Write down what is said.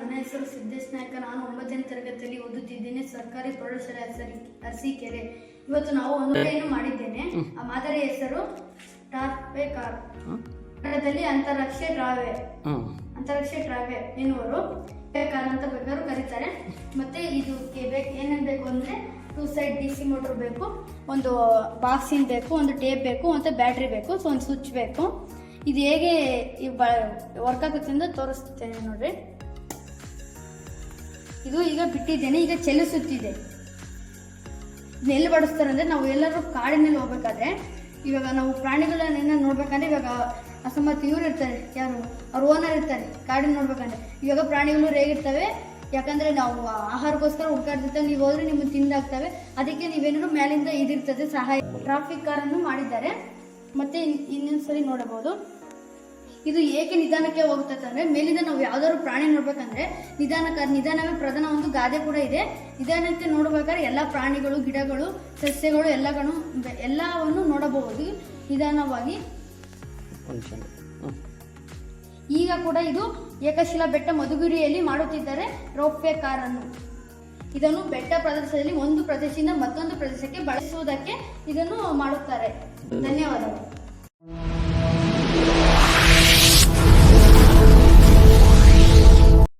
ನನ್ನ ಹೆಸರು ಸಿದ್ದೇಶ್ ನಾಯ್ಕ ನಾನು ಒಂಬತ್ತನೇ ತರಗತಿಯಲ್ಲಿ ಓದುತ್ತಿದ್ದೇನೆ ಸರ್ಕಾರಿ ಪ್ರೌಢಶಾಲೆ ಹೆಸರಿ ಅರಸೀಕೆರೆ. ಇವತ್ತು ನಾವು ಒಂದು ಮಾಡಿದ್ದೇನೆ. ಆ ಮಾದರಿ ಹೆಸರು ಟಾರ್ಪೆ ಕಾರ್. ಕನ್ನಡದಲ್ಲಿ ಅಂತಾರಾಷ್ಟ್ರೀಯ ಡ್ರಾವೆ. ಅಂತಾರಾಷ್ಟ್ರೀಯ ಡ್ರಾವೆ ಎನ್ನುವರು. ಕಾರ್ ಅಂತ ಬೇಕಾದ್ರು ಕರೀತಾರೆ. ಮತ್ತೆ ಇದು ಬೇಕು ಏನೇನು ಬೇಕು ಅಂದರೆ two side D C motor ಬೇಕು ಒಂದು ಬಾಕ್ಸಿಂಗ್ ಬೇಕು ಒಂದು ಟೇಪ್ ಬೇಕು ಮತ್ತೆ ಬ್ಯಾಟ್ರಿ ಬೇಕು ಸೊ ಒಂದು ಸ್ವಿಚ್ ಬೇಕು. ಇದು ಹೇಗೆ ವರ್ಕ್ ಆಗುತ್ತೆ ಅಂತ ತೋರಿಸ್ತೇನೆ ನೋಡ್ರಿ. ಇದು ಈಗ ಬಿಟ್ಟಿದ್ದೇನೆ, ಈಗ ಚಲಿಸುತ್ತಿದೆ ಎಲ್ಲಿ ಬಡಿಸ್ತಾರೆ ಅಂದರೆ ನಾವು ಎಲ್ಲರೂ ಕಾಡಿನಲ್ಲಿ ಹೋಗ್ಬೇಕಾದ್ರೆ, ಇವಾಗ ನಾವು ಪ್ರಾಣಿಗಳನ್ನೆಲ್ಲ ನೋಡ್ಬೇಕಂದ್ರೆ ಇವಾಗ ಅಸಮತ್ ಇವ್ರು ಇರ್ತಾರೆ, ಯಾರು? ಅವ್ರ ಓನರ್ ಇರ್ತಾರೆ ಕಾಡಿನ ನೋಡ್ಬೇಕಂದ್ರೆ. ಇವಾಗ ಪ್ರಾಣಿಗಳು ರೇಗಿರ್ತವೆ, ಯಾಕಂದ್ರೆ ನಾವು ಆಹಾರಕ್ಕೋಸ್ಕರ ಹುಡ್ಕಾಡ್ತಿರ್ತೇವೆ, ನೀವು ಹೋದ್ರೆ ನಿಮ್ಮನ್ನು ತಿಂದಾಗ್ತವೆ. ಅದಕ್ಕೆ ನೀವೇನಾದ್ರು ಮೇಲಿಂದ ಇದಿರ್ತದೆ ಸಹಾಯ. ಟ್ರಾಫಿಕ್ ಕಾರನ್ನು ಮಾಡಿದ್ದಾರೆ. ಮತ್ತೆ ಇನ್ನೊಂದು ಇನ್ನೊಂದ್ಸರಿ ನೋಡಬಹುದು. ಇದು ಏಕೆ ನಿಧಾನಕ್ಕೆ ಹೋಗುತ್ತೆ ಅಂದ್ರೆ ಮೇಲಿಂದ ನಾವು ಯಾವ್ದಾದ್ರು ಪ್ರಾಣಿ ನೋಡ್ಬೇಕಂದ್ರೆ ನಿಧಾನಕ್ಕೆ ನಿಧಾನವೇ ಪ್ರಧಾನ ಒಂದು ಗಾದೆ ಕೂಡ ಇದೆ. ನಿಧಾನಕ್ಕೆ ನೋಡ್ಬೇಕಾದ್ರೆ ಎಲ್ಲ ಪ್ರಾಣಿಗಳು ಗಿಡಗಳು ಸಸ್ಯಗಳು ಎಲ್ಲಗಳು ಎಲ್ಲವನ್ನು ನೋಡಬಹುದು ನಿಧಾನವಾಗಿ. ಈಗ ಕೂಡ ಇದು ಏಕಶಿಲಾ ಬೆಟ್ಟ ಮಧುಗಿರಿಯಲ್ಲಿ ಮಾಡುತ್ತಿದ್ದಾರೆ ರೋಪ್ವೆ ಕಾರನ್ನು. ಇದನ್ನು ಬೆಟ್ಟ ಪ್ರದೇಶದಲ್ಲಿ ಒಂದು ಪ್ರದೇಶದಿಂದ ಮತ್ತೊಂದು ಪ್ರದೇಶಕ್ಕೆ ಬಳಸುವುದಕ್ಕೆ ಇದನ್ನು ಮಾಡುತ್ತಾರೆ. ಧನ್ಯವಾದಗಳು.